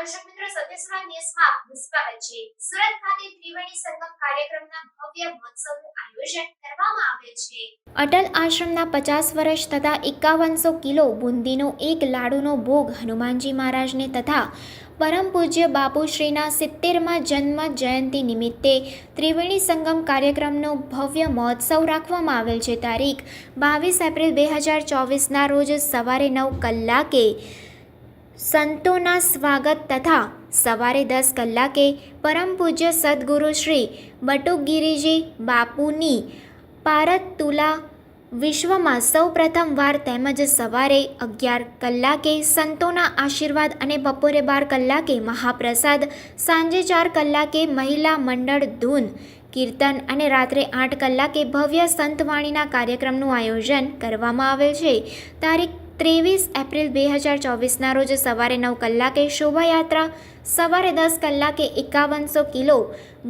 દર્શક મિત્રો સત્યસુરા ન્યૂઝમાં આપનું સ્વાગત છે સુરત ખાતે ત્રિવેણી સંગમ કાર્યક્રમના ભવ્ય મહોત્સવનું આયોજન કરવામાં આવેલ છે. અટલ આશ્રમના પચાસ વર્ષ તથા એકાવનસો કિલો બુંદીનો એક લાડુનો ભોગ હનુમાનજી મહારાજને તથા પરમ પૂજ્ય બાપુશ્રીના સિત્તેરમાં જન્મ જયંતિ નિમિત્તે ત્રિવેણી સંગમ કાર્યક્રમનો ભવ્ય મહોત્સવ રાખવામાં આવેલ છે. તારીખ બાવીસ એપ્રિલ બે હજાર ચોવીસના રોજ સવારે નવ કલાકે સંતોના સ્વાગત તથા સવારે દસ કલાકે પરમ પૂજ્ય સદગુરુ શ્રી બટુકગીરીજી બાપુની પારત તુલા વિશ્વમાં સૌ પ્રથમવાર તેમજ સવારે અગિયાર કલાકે સંતોના આશીર્વાદ અને બપોરે બાર કલાકે મહાપ્રસાદ, સાંજે ચાર કલાકે મહિલા મંડળ ધૂન, કીર્તન અને રાત્રે આઠ કલાકે ભવ્ય સંતવાણીના કાર્યક્રમનું આયોજન કરવામાં આવેલ છે. તારીખ ત્રેવીસ એપ્રિલ બે હજાર ચોવીસના રોજ સવારે નવ કલાકે શોભાયાત્રા, સવારે દસ કલાકે એકાવનસો કિલો,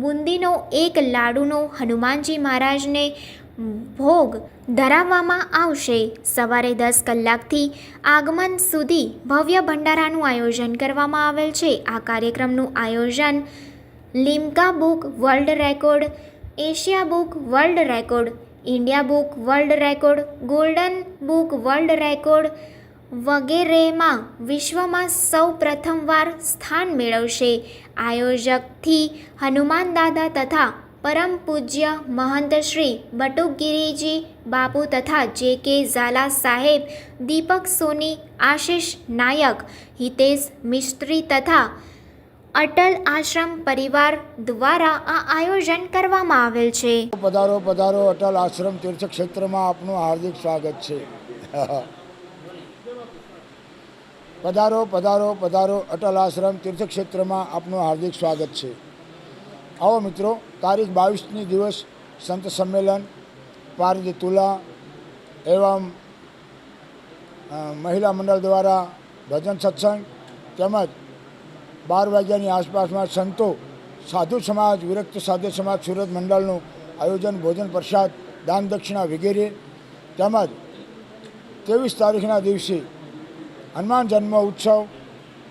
બુંદીનો એક લાડુનો હનુમાનજી મહારાજને ભોગ ધરાવવામાં આવશે. સવારે દસ કલાકથી આગમન સુધી ભવ્ય ભંડારાનું આયોજન કરવામાં આવેલ છે. આ કાર્યક્રમનું આયોજન Limca book world record, Asia book world record India book world record, golden book world record વગેરેમાં વિશ્વમાં સૌ પ્રથમવાર સ્થાન મેળવશે. આયોજકથી હનુમાન દાદા તથા પરમ પૂજ્ય મહંત શ્રી બટુકગીરીજી બાપુ તથા જે કે ઝાલા સાહેબ, દીપક સોની, આશિષ નાયક, હિતેશ મિસ્ત્રી તથા અટલ આશ્રમ પરિવાર દ્વારા આ આયોજન કરવામાં આવેલ છે. પધારો પધારો, અટલ આશ્રમ તીર્થક્ષેત્રમાં આપનું હાર્દિક સ્વાગત છે. પધારો પધારો પધારો, અટલ આશ્રમ તીર્થક્ષેત્રમાં આપનું હાર્દિક સ્વાગત છે. આવો મિત્રો, તારીખ બાવીસની દિવસ, સંત સંમેલન પારદી તુલા એવમ મહિલા મંડળ દ્વારા ભજન સત્સંગ તેમજ બાર વાગ્યાની આસપાસમાં સંતો, સાધુ સમાજ, વિરક્ત સાધુ સમાજ, સુરત મંડળનું આયોજન, ભોજન, પ્રસાદ, દાન દક્ષિણા વગેરે. તેમજ ત્રેવીસ તારીખના દિવસે હનુમાન જન્મ ઉત્સવ,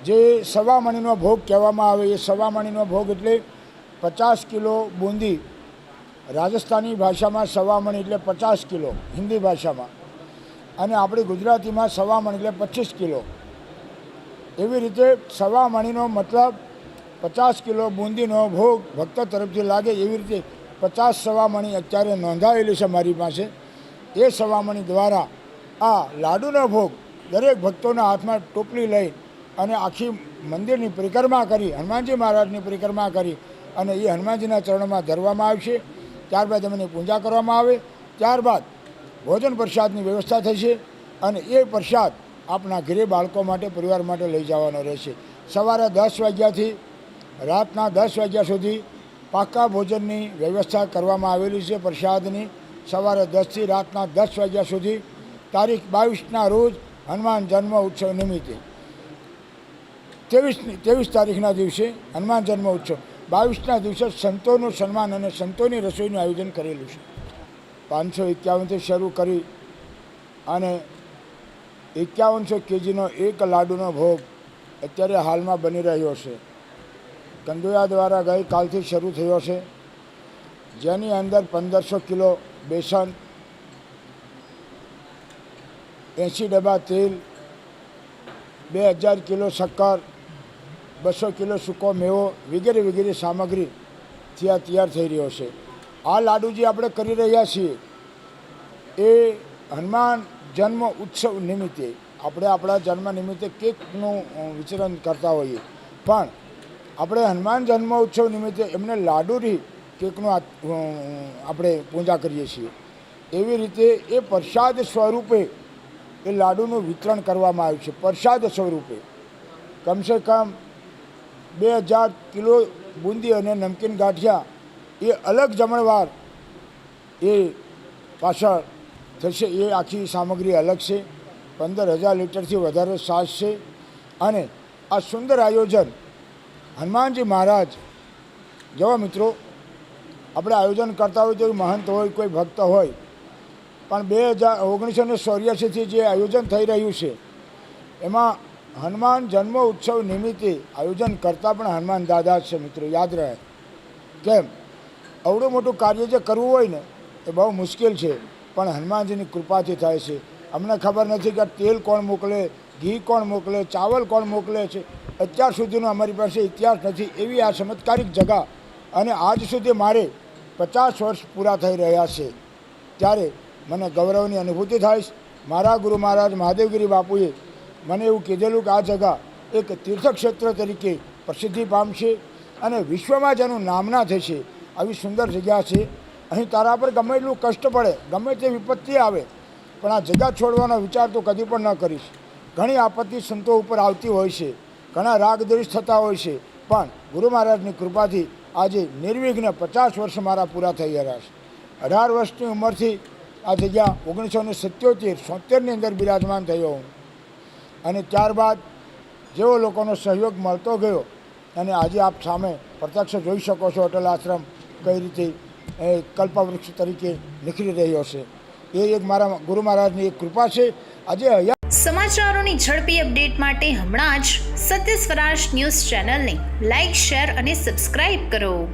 જે સવામણીનો ભોગ કહેવામાં આવે. એ સવામણીનો ભોગ એટલે પચાસ કિલો બુંદી. રાજસ્થાની ભાષામાં સવામણી એટલે પચાસ કિલો, હિન્દી ભાષામાં. અને આપણી ગુજરાતીમાં સવામણ એટલે પચીસ કિલો. એવી રીતે સવા મણીનો મતલબ પચાસ કિલો બુંદીનો ભોગ ભક્તો તરફથી લાગે એવી રીતે પચાસ સવામણી અત્યારે નોંધાયેલી છે મારી પાસે. એ સવામણી દ્વારા આ લાડુનો ભોગ દરેક ભક્તોના હાથમાં ટોપલી લઈ અને આખી મંદિરની પરિક્રમા કરી, હનુમાનજી મહારાજની પરિક્રમા કરી અને એ હનુમાનજીના ચરણોમાં ધરવામાં આવશે. ત્યારબાદ એમની પૂજા કરવામાં આવે. ત્યારબાદ ભોજન પ્રસાદની વ્યવસ્થા થશે અને એ પ્રસાદ આપણા ઘરે બાળકો માટે, પરિવાર માટે લઈ જવાનો રહેશે. સવારે દસ વાગ્યાથી, રાતના દસ વાગ્યા સુધી પાકા ભોજનની વ્યવસ્થા કરવામાં આવેલી છે પ્રસાદની. સવારે દસથી રાતના દસ વાગ્યા સુધી તારીખ બાવીસના રોજ હનુમાન જન્મ ઉત્સવ નિમિત્તે. ત્રેવીસ ત્રેવીસ તારીખના દિવસે હનુમાન જન્મ ઉત્સવ. બાવીસના દિવસે સંતોનું સન્માન અને સંતોની રસોઈનું આયોજન કરેલું છે. પાંચસો એકાવનથી શરૂ કરી અને એકાવનસો કેજીનો એક લાડુનો ભોગ અત્યારે હાલમાં બની રહ્યો છે. કંદોયા દ્વારા ગઈકાલથી શરૂ થયો છે. જેની અંદર પંદરસો કિલો બેસન એંસી ડબ્બા તેલ, બે હજાર કિલો શક્કર, બસો કિલો સૂકો મેવો વગેરે વગેરે સામગ્રીથી આ તૈયાર થઈ રહ્યો છે. આ લાડુ જે આપણે કરી રહ્યા છીએ. એ હનુમાન જન્મ ઉત્સવ નિમિત્તે, આપણે આપણા જન્મ નિમિત્તે કેકનું વિચરણ કરતા હોઈએ. પણ આપણે હનુમાન જન્મ ઉત્સવ નિમિત્તે એમને લાડુથી કેકનું આપણે પૂજા કરીએ છીએ. એવી રીતે એ પ્રસાદ સ્વરૂપે એ લાડુનું વિતરણ કરવામાં આવ્યું છે, પ્રસાદ સ્વરૂપે. કમસે કમ બે હજાર કિલો બુંદી અને નમકીન ગાંઠિયા એ અલગ જમણવાર એ પાછળ થશે એ આખી સામગ્રી અલગ છે. પંદર હજાર લીટરથી વધારે સાસ છે. અને આ સુંદર આયોજન, હનુમાનજી મહારાજ, જેવા મિત્રો, આપણે આયોજન કરતા હોય તો મહંત હોય, કોઈ ભક્ત હોય, પણ બે હજાર ઓગણીસો ને ચોર્યાસીથી જે આયોજન થઈ રહ્યું છે, એમાં હનુમાન જન્મ ઉત્સવ નિમિત્તે આયોજન કરતા પણ હનુમાન દાદા છે મિત્રો, યાદ રહે. કેમ? અવડું મોટું કાર્ય જે કરવું હોય ને, એ બહુ મુશ્કેલ છે. પણ હનુમાનજીની કૃપાથી થાય છે. અમને ખબર નથી કે તેલ કોણ મોકલે, ઘી કોણ મોકલે, ચાવલ કોણ મોકલે છે. અત્યાર સુધીનો અમારી પાસે ઇતિહાસ નથી એવી આ ચમત્કારિક જગા. અને આજ સુધી મારે પચાસ વર્ષ પૂરા થઈ રહ્યા છે. ત્યારે મને ગૌરવની અનુભૂતિ થાય છે. મારા ગુરુ મહારાજ મહાદેવગીરી બાપુએ મને એવું કીધેલું કે આ જગા એક તીર્થક્ષેત્ર તરીકે પ્રસિદ્ધિ પામશે અને વિશ્વમાં જેનું નામના થશે. આવી સુંદર જગ્યા છે. અહીં તારા પર ગમે એટલું કષ્ટ પડે, ગમે તે વિપત્તિ આવે, પણ આ જગા છોડવાનો વિચાર તો કદી પણ ન કરીશ. ઘણી આપત્તિ સંતો ઉપર આવતી હોય છે, ઘણા રાગ દ્વેષ થતા હોય છે, પણ ગુરુ મહારાજની કૃપાથી આજે નિર્વિઘ્ન પચાસ વર્ષ મારા પૂરા થઈ રહ્યા છે. અઢાર વર્ષની ઉંમરથી આ જગ્યા ઓગણીસો ને સત્યોતેર સોતેરની અંદર બિરાજમાન થયો હું. અને ત્યારબાદ જેવો લોકોનો સહયોગ મળતો ગયો, અને આજે આપ સામે પ્રત્યક્ષ જોઈ શકો છો અટલ આશ્રમ કઈ રીતે કલ્પવૃક્ષ તરીકે નીકળી રહ્યો છે. એ એક મારા ગુરુ મહારાજની એક કૃપા છે. આજે સમાચારોની ઝડપી અપડેટ માટે હમણાં જ સત્ય સ્વરાજ ન્યૂઝ ચેનલને લાઇક શેર અને સબસ્ક્રાઇબ કરો.